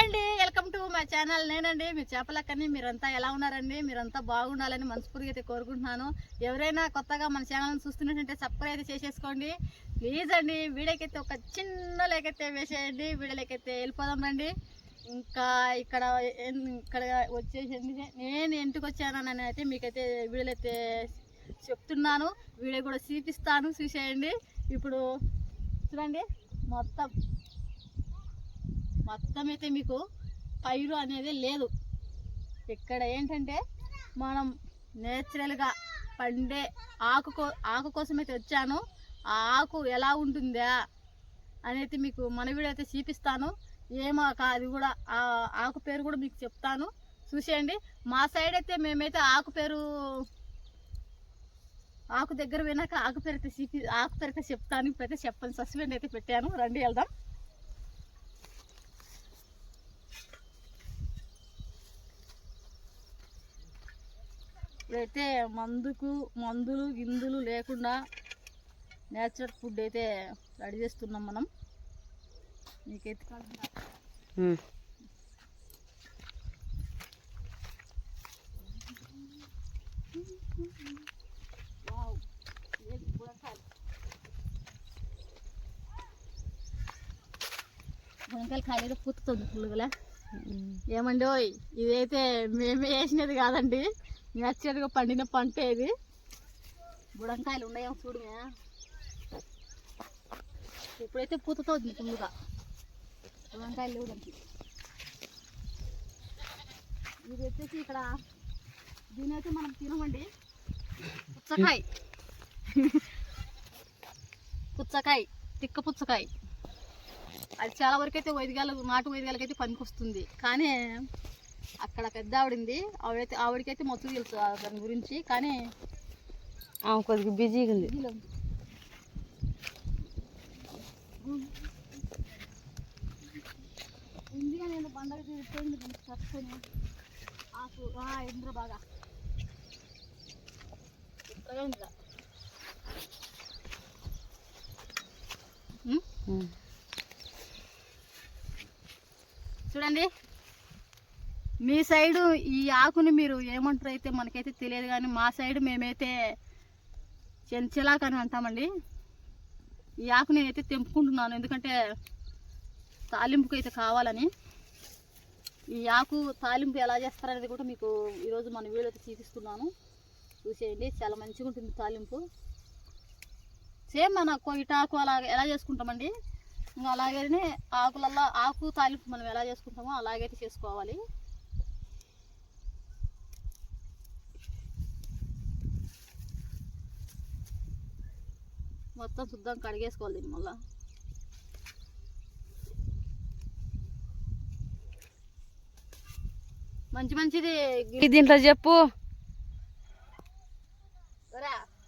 అండి welcome to మా channel. నేనండి మీ చేపలక్కని మీరంతా ఎలా ఉన్నారండి? మీరంతా బాగుండాలని మనస్ఫూర్తిగా అయితే కోరుకుంటున్నాను. ఎవరైనా కొత్తగా మన ఛానల్ని చూస్తున్నట్టంటే సబ్స్క్రైబ్ అయితే చేసేసుకోండి. ప్లీజ్ అండి వీడియోకైతే ఒక చిన్న లేకైతే వేసేయండి. వీడియోలకైతే వెళ్ళిపోదాం రండి. ఇంకా ఇక్కడ ఇక్కడ వచ్చేసండి నేను ఇంటికి వచ్చానని అయితే మీకైతే వీడియోలు అయితే చెప్తున్నాను. వీడియో కూడా చూపిస్తాను చూసేయండి. ఇప్పుడు చూడండి మొత్తం మొత్తం అయితే మీకు పైరు అనేది లేదు. ఇక్కడ ఏంటంటే మనం నేచురల్గా పండే ఆకు ఆకు కోసం అయితే వచ్చాను. ఆ ఆకు ఎలా ఉంటుందా అనేది మీకు మన వీడియో అయితే చూపిస్తాను. ఏమో కా- అది కూడా ఆ ఆకు పేరు కూడా మీకు చెప్తాను. చూసేయండి. మా సైడ్ అయితే మేమైతే ఆకు పేరు ఆకు దగ్గర పోయినాక ఆకు పేరు అయితే చూపి ఆకు పేరు అయితే చెప్తాను. ఇప్పుడైతే చెప్పని. సస్పెండ్ అయితే పెట్టాను. రండి వెళ్దాం. ఇప్పుడైతే మందుకు మందులు గిందులు లేకుండా నేచురల్ ఫుడ్ అయితే రెడీ చేస్తున్నాం మనం. మీకైతే వావ్, ఇదేంటి బుడంకాయలు. బుడంకాయలు కాయలు పుత్తుతుంది ఫుల్గా ఏమండి ఇదైతే మేమే వేసినది కాదండి. నేచురల్గా పండిన పంట ఇది. బుడంకాయలు ఉన్నాయేమో చూడు ఇప్పుడైతే పూతతో ఉంది ఫుల్గా బుడంకాయలు లేవు దానికి. ఇది వచ్చేసి ఇక్కడ దీని అయితే మనం తినమండి. పుచ్చకాయ. పుచ్చకాయ. తిక్క పుచ్చకాయ. అది చాలా వరకు అయితే వైద్యాలు నాటు వైద్యాలకైతే పనికొస్తుంది. కానీ అక్కడ పెద్ద ఆవిడింది. ఆవిడైతే ఆవిడకైతే మొత్తం తెలుసు దాని గురించి కానీ ఆమె కొద్దిగా బిజీగా ఉంది. ఇందుగా నేను తీసుకోండి దీనికి కట్టుకొని ఆకు ఆ, ఇంద్ర బాగా. చూడండి. మీ సైడు ఈ ఆకుని మీరు ఏమంటారు అయితే మనకైతే తెలియదు కానీ మా సైడ్ మేమైతే చెంచలాక్ అని అంటామండి. ఈ ఆకు నేనైతే తెంపుకుంటున్నాను. ఎందుకంటే తాలింపుకి అయితే కావాలని. ఈ ఆకు తాలింపు ఎలా చేస్తారనేది కూడా మీకు ఈరోజు మన వీడియో అయితే చూపిస్తున్నాను. చూసేయండి. చాలా మంచిగా ఉంటుంది తాలింపు. సేమ్ మన కొయిటాకు అలా ఎలా చేసుకుంటామండి? ఇంకా అలాగనే ఆకులల్లో ఆకు తాలింపు మనం ఎలా చేసుకుంటామో అలాగైతే చేసుకోవాలి. మొత్తం శుద్ధం కడిగేసుకోవాలి దీన్ని మళ్ళా. మంచి మంచిది దీంట్లో చెప్పు.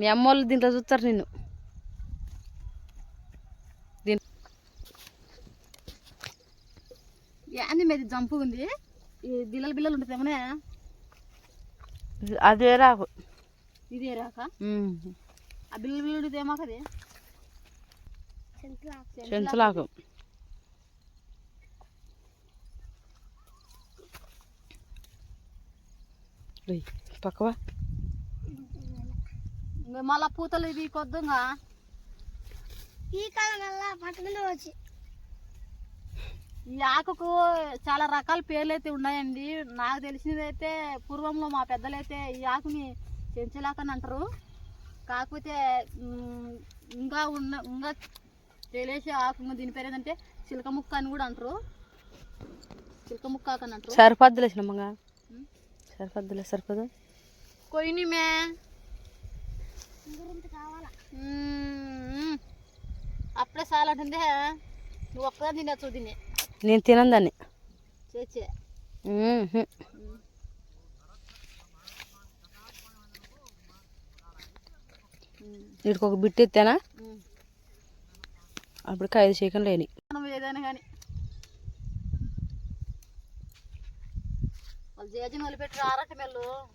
మీ అమ్మ వాళ్ళు దీంట్లో చూస్తారు నిన్ను. దీని ఏంది మీది జంపు ఉంది. ఈ బిల్లలు బిల్లలు ఉంటుంది ఏమన్నా అదే రాకు ఇదే రాక. ఆ చెంచులాకు. పక్కవా? ఇంకా మళ్ళా పూతలు ఇది కొద్దిగా? ఈ కాలం పట్టుకుంటూ వచ్చి ఈ ఆకుకు చాలా రకాల పేర్లు అయితే ఉన్నాయండి. నాకు తెలిసినది అయితే పూర్వంలో మా పెద్దలైతే ఈ ఆకుని చెంచలాక అని అంటారు. కాకపోతే ఇంకా ఉన్న ఇంకా తెలిసే ఆకు ఇంకా దీని పేరు ఏంటంటే చిలక ముక్క అని కూడా అంటారు. చిలక ముక్క ఆకు అని అంటారు. సరిపద్దులు వేసినమ్మగా. సరిపద్దులే సరిపదు. కొయ్యి మే. అప్పుడే చాలంటుందే నువ్వు ఒక్కదాన్ని తినచ్చు దీన్ని నేను తినను దాన్ని. చేచే వీటికి ఒక బిట్ ఎత్తానా? అప్పటికి ఐదు సెకండ్లు లేని ఏదైనా కానీ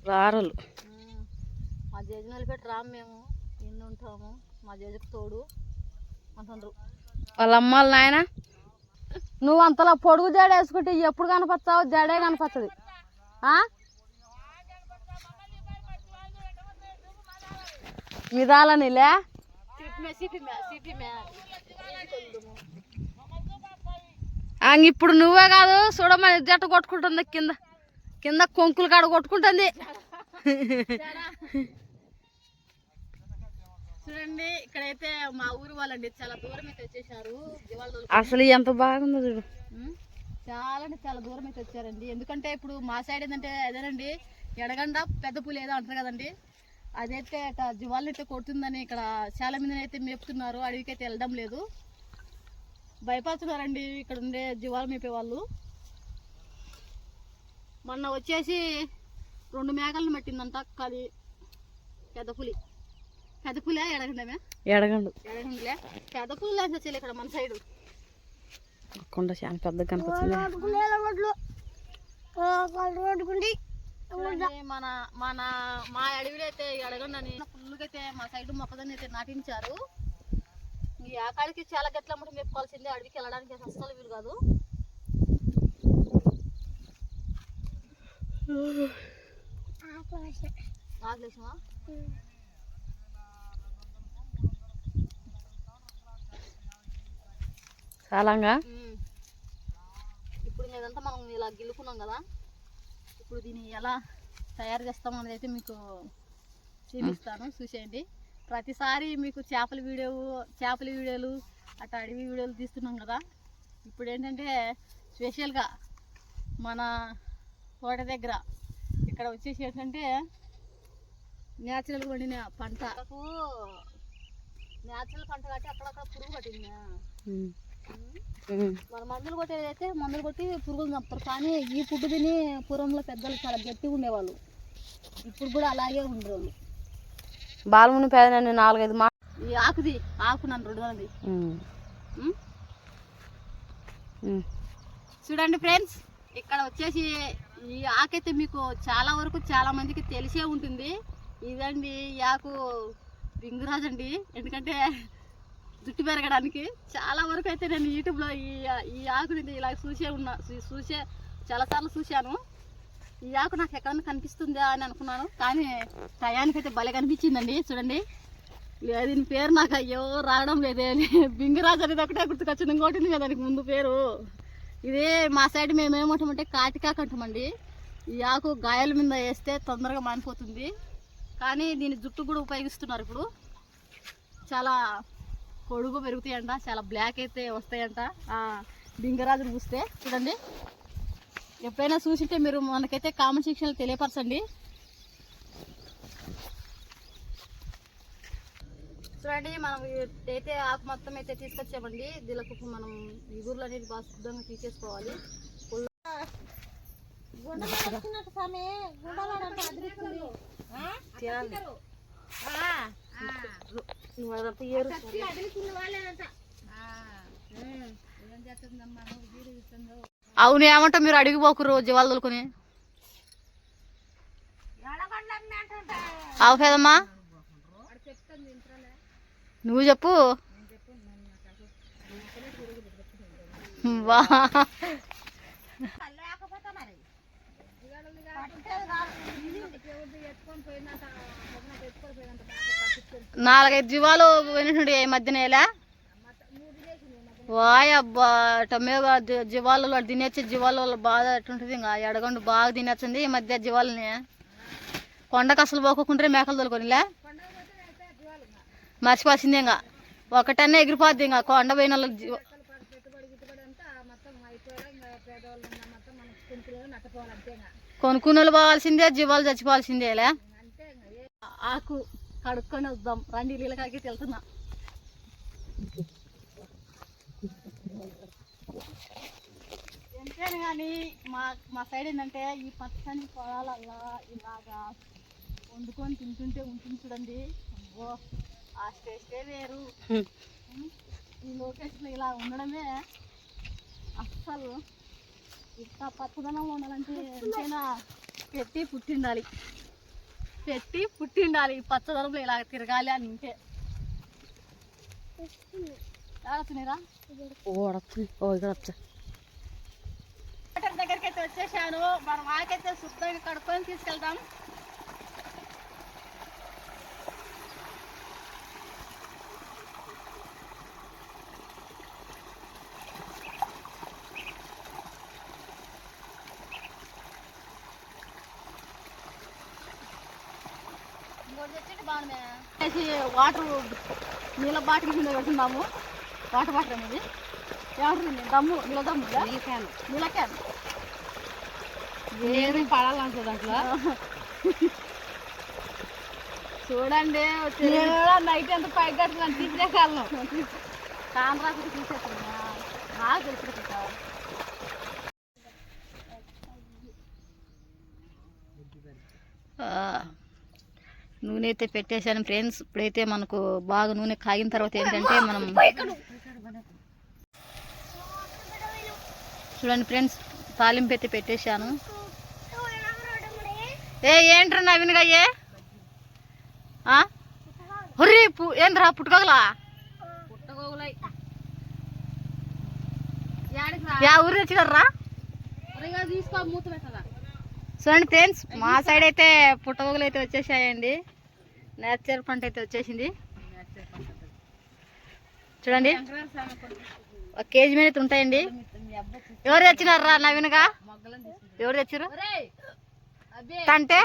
రారలు. మా జేజన్ వదిలిపెట్టి రాము మేము. ఎన్ని ఉంటాము. మా జేజకు తోడు అంటుండ్రు. వాళ్ళ అమ్మ వాళ్ళ నాయన? నువ్వు అంతలా పొడుగు జడ వేసుకుంటే ఎప్పుడు కనపస్తావు జడే కనపస్తుంది విధాలనిలే అంగ ఇప్పుడు నువ్వే కాదు చూడమని జట్ట కొట్టుకుంటుంది కింద. కింద కొంకులు కాడ కొట్టుకుంటుంది. చూడండి ఇక్కడైతే మా ఊరు వాళ్ళండి చాలా దూరం అయితే వచ్చేసారు. అసలు ఎంత బాగుందో చూడు. చాలా అంటే చాలా దూరం అయితే వచ్చారండి. ఎందుకంటే ఇప్పుడు మా సైడ్ ఏంటంటే అదేనండి ఎడగండ పెద్ద పులి ఏదో అంటారు కదండి. అదైతే ఇక జీవాలను అయితే కొడుతుందని ఇక్కడ చాలా మందిని అయితే మేపుతున్నారు. అడవికి అయితే వెళ్ళడం లేదు. భయపడుతున్నారండి ఇక్కడ ఉండే జీవాలు మేపే వాళ్ళు. మొన్న వచ్చేసి రెండు మేకలను పట్టిందంట. కలి పెద్ద పులి. పెద్ద పులి ఎడగండమే? ఎడగండు. ఎడగండిలే. పెద్ద పులి వచ్చేది ఇక్కడ మన సైడు. కొండ చాలా పెద్దగా కనిపిస్తుంది మన మన మా అడవిలో అయితే అడగండి అని ఫుల్గా అయితే మా సైడ్ మొక్కదని అయితే నాటించారు. ఈ ఆకాడికి చాలా గట్ల అమ్మటం మేపుకోవాల్సిందే అడవికి వెళ్ళడానికి అస్సలు వీలు కాదు. ఆకలేసమా చాలాగా ఇప్పుడు ఇదంతా మనం ఇలా గిల్లుకున్నాం కదా. ఇప్పుడు దీన్ని ఎలా తయారు చేస్తాం అనేది అయితే మీకు చూపిస్తాను. చూసేయండి. ప్రతిసారి మీకు చేపల వీడియో చేపల వీడియోలు అట్లా అడవి వీడియోలు తీస్తున్నాం కదా. ఇప్పుడు ఏంటంటే స్పెషల్గా మన తోట దగ్గర ఇక్కడ వచ్చేసి ఏంటంటే న్యాచురల్గా వండిన పంట. న్యాచురల్ పంట కాబట్టి అక్కడక్కడ పురుగు పట్టింది. మన మందులు కొట్టేది అయితే మందులు కొట్టి పురుగులు చంపుతారు. కానీ ఈ ఫుడ్ తిని పూర్వంలో పెద్దలు చాలా గట్టిగా ఉండేవాళ్ళు. ఇప్పుడు కూడా అలాగే ఉండరు బాలముని పేద నాలుగైదు మా ఈ ఆకుది ఆకు నన్ను రెండు. ఉమ్. చూడండి ఫ్రెండ్స్ ఇక్కడ వచ్చేసి ఈ ఆకైతే మీకు చాలా వరకు చాలా మందికి తెలిసే ఉంటుంది. ఇదండి ఈ ఆకు రింగురాజు అండి ఎందుకంటే జుట్టు పెరగడానికి. చాలా వరకు అయితే నేను యూట్యూబ్లో ఈ ఈ ఆకుని ఇలా చూసే ఉన్నా. చూసే చాలాసార్లు చూశాను. ఈ ఆకు నాకు ఎక్కడన్నా కనిపిస్తుందా అని అనుకున్నాను. కానీ టయానికైతే భలే కనిపించిందండి. చూడండి. లే- దీని పేరు నాకు అయ్యో రావడం లేదే. బింగరాజు అనేది ఒకటే గుర్తుకొచ్చింది. ఇంకోటి ఉంది కదా దానికి ముందు పేరు. ఇదే మా సైడ్ మేము ఏమంటామంటే కాటికాకు అంటామండి ఈ ఆకు గాయాల మీద వేస్తే తొందరగా మానిపోతుంది. కానీ దీని జుట్టు కూడా ఉపయోగిస్తున్నారు ఇప్పుడు. చాలా పొడుగు పెరుగుతాయంట చాలా బ్లాక్ అయితే వస్తాయంట. ఆ బింగరాజును పూస్తే చూడండి. ఎప్పుడైనా చూసింటే మీరు మనకైతే కామెంట్ సెక్షన్లో తెలియపరచండి. చూడండి మనం అయితే ఆకు మొత్తం అయితే తీసుకొచ్చామండి. దీనికి మనం ఇగుర్లు అనేది బాగా శుద్ధంగా తీసేసుకోవాలి. తినాలి. నువ్వు అదంతా ఏరు. అవును ఏమంటా మీరు అడిగి పోకురు జీవాలు తోలుకొని. అవు కదమ్మా నువ్వు చెప్పు. వా. నాలుగైదు జీవాలు పోయినటువంటి ఈ మధ్యనేలా వాయ్ అబ్బా టమేగా జీవాలలో తినేచ్చే జీవాలలో బాధ ఎట్టుంటుంది ఇంకా. ఎడగండు బాగా తినేచ్చింది ఈ మధ్య జీవాలని. కొండకు అసలు పోకుంటే మేకలు తోలుకొనిలే మర్చిపోసింది ఇంకా. ఒకటనే ఎగిరిపోద్ది ఇంకా. కొండ పోయిన వాళ్ళు జీవ కొనుక్కున్న వాళ్ళు పోవాల్సిందే జీవాలు చచ్చిపోవాల్సిందేలే ఆకు కడుక్కొని వద్దాం. రండి నీళ్ళకాకి వెళ్తున్నా. ఎంతేను కానీ మా మా సైడ్ ఏంటంటే ఈ పచ్చని పొలాలల్లా ఇలాగా వండుకొని తింటుంటే ఉంటుంది చూడండి. అబ్బో ఆ టేస్టే వేరు. ఈ లొకేషన్ ఇలా ఉండడమే అస్సలు ఉండాలంటే ఎంతైనా పెట్టి పుట్టిండాలి. పెట్టి పుట్టిండాలి. పచ్చదనంలో ఇలా తిరగాలి అని ఓ ఇక్కడ ఆకు దగ్గరికి అయితే వచ్చేసాను. మనం ఆకైతే శుద్ధంగా కడుక్కొని తీసుకెళ్తాం వేసి వాటర్ నీళ్ళ బాటిల్ కింద పెడుతున్నాము. వాటర్ బాటిల్ అనేది. ఏమంటుంది దమ్ము నీళ్ళ దమ్ము నీళ్ళ క్యాన్. ఏది పడాలంటుంది అట్లా చూడండి నైట్ ఎంత పైకి కట్టుకుని తీసే కాలం. రాకుండా తీసేస్తున్నా. బాగా తెలుసు కదా. నూనె అయితే పెట్టేశాను ఫ్రెండ్స్. ఇప్పుడైతే మనకు బాగా నూనె కాగిన తర్వాత ఏంటంటే మనం చూడండి ఫ్రెండ్స్ తాలింపు అయితే పెట్టేశాను. ఏ ఏంట్రా నవీన్ గయ్యే హుర్రీ పు ఏంద్రా పుట్టుకోగలా? పుట్టగోగులై. యా ఊరు తెచ్చినారా? తీసుకో మూత పెట్టదా చూడండి ఫ్రెండ్స్ మా సైడ్ అయితే పుట్టగొగలు అయితే వచ్చేసాయండి. నేచర్ పంట అయితే వచ్చేసింది. చూడండి. ఒక కేజీ మీద అయితే ఉంటాయండి. ఎవరు తెచ్చినారా నవీన్గా? ఎవరు తెచ్చారు అంటే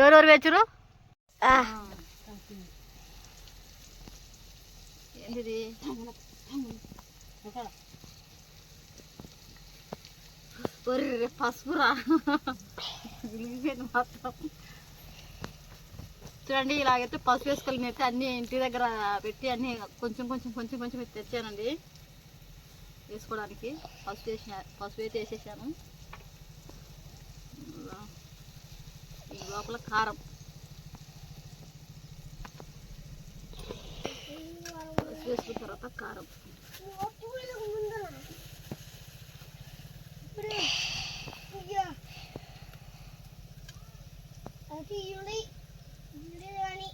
ఎవరెవరు తెచ్చారు ఏంటిది? ఒర్రె పసుపురా. విరిగిపోయింది మొత్తం. చూడండి ఇలాగైతే పసుపు వేసుకొని అయితే అన్ని ఇంటి దగ్గర పెట్టి అన్ని కొంచెం కొంచెం కొంచెం కొంచెం తెచ్చానండి. వేసుకోవడానికి. పసుపు వేసిన పసుపు అయితే వేసేసాను. ఈ లోపల కారం. పసుపు వేసుకున్న తర్వాత కారం. యుడి యుడి రాణి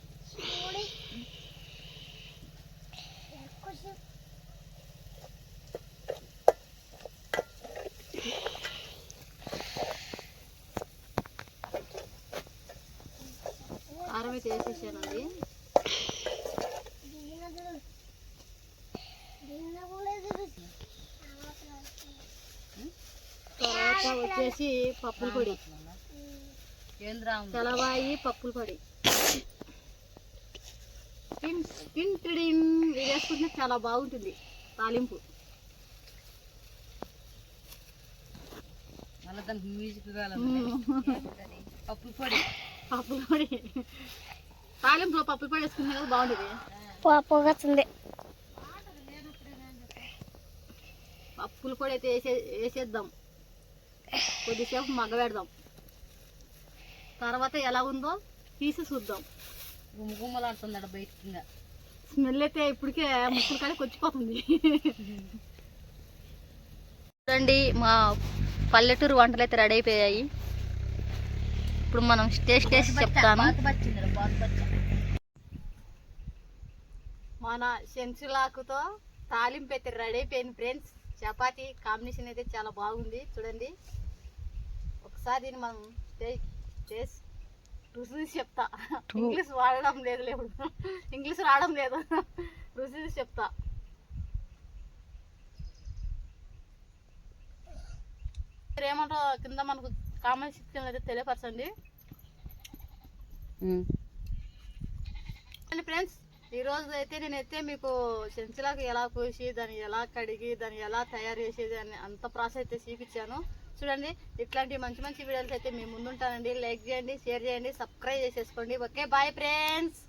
యుడి కొంచెం కారం అయితే వేసేసానండి దిగినదు దిగినలేదు తర్వాత వచ్చేసి పప్పుల పొడి తెలవాయి పప్పుల పొడి. టిడిన్. ఇది వేసుకుంటే చాలా బాగుంటుంది. తాలింపు. మళ్ళీ దానికి మ్యూజిక్ కాలం పప్పు పొడి. పప్పుల పొడి. తాలింపులో పప్పుల పొడి వేసుకుంటే కదా బాగుంటుంది. పోగొచ్చింది పప్పుల పొడి అయితే వేసే వేసేద్దాం. కొద్దిసేపు మగ్గ పెడదాం తర్వాత ఎలా ఉందో తీసి చూద్దాం. గుమ్మ గుమ్మలాడుతుందట బయటికి ఇంకా స్మెల్ అయితే ఇప్పటికే ముక్కులు కానీ కొచ్చిపోతుంది చూడండి మా పల్లెటూరు వంటలు అయితే రెడీ అయిపోయాయి. ఇప్పుడు మనం టేస్ట్ చెప్తాను. మన సెంచులాకుతో తాలింపు అయితే రెడీ అయిపోయింది ఫ్రెండ్స్. చపాతి కాంబినేషన్ అయితే చాలా బాగుంది. చూడండి. ఒకసారి దీన్ని మనం టేస్ట్ రుచి చూసి చెప్తా ఇంగ్లీష్ వాడడం లేదు లేదు ఇంగ్లీష్ రావడం లేదు. రుచి చూసి చెప్తా. మీరు ఏమంటారో కింద మనకు కామెంట్ సెక్షన్ అయితే తెలియపరచండి. ఫ్రెండ్స్ ఈ రోజు అయితే నేనైతే మీకు చెంచులాగా ఎలా కోసి దాన్ని ఎలా కడిగి దాన్ని ఎలా తయారు చేసేది అని అంత ప్రాసెస్ అయితే చూపించాను. చూడండి ఇట్లాంటి మంచి మంచి వీడియోస్ అయితే మీ ముందుంటానండి. లైక్ చేయండి షేర్ చేయండి సబ్స్క్రైబ్ చేసేసుకోండి. Okay bye friends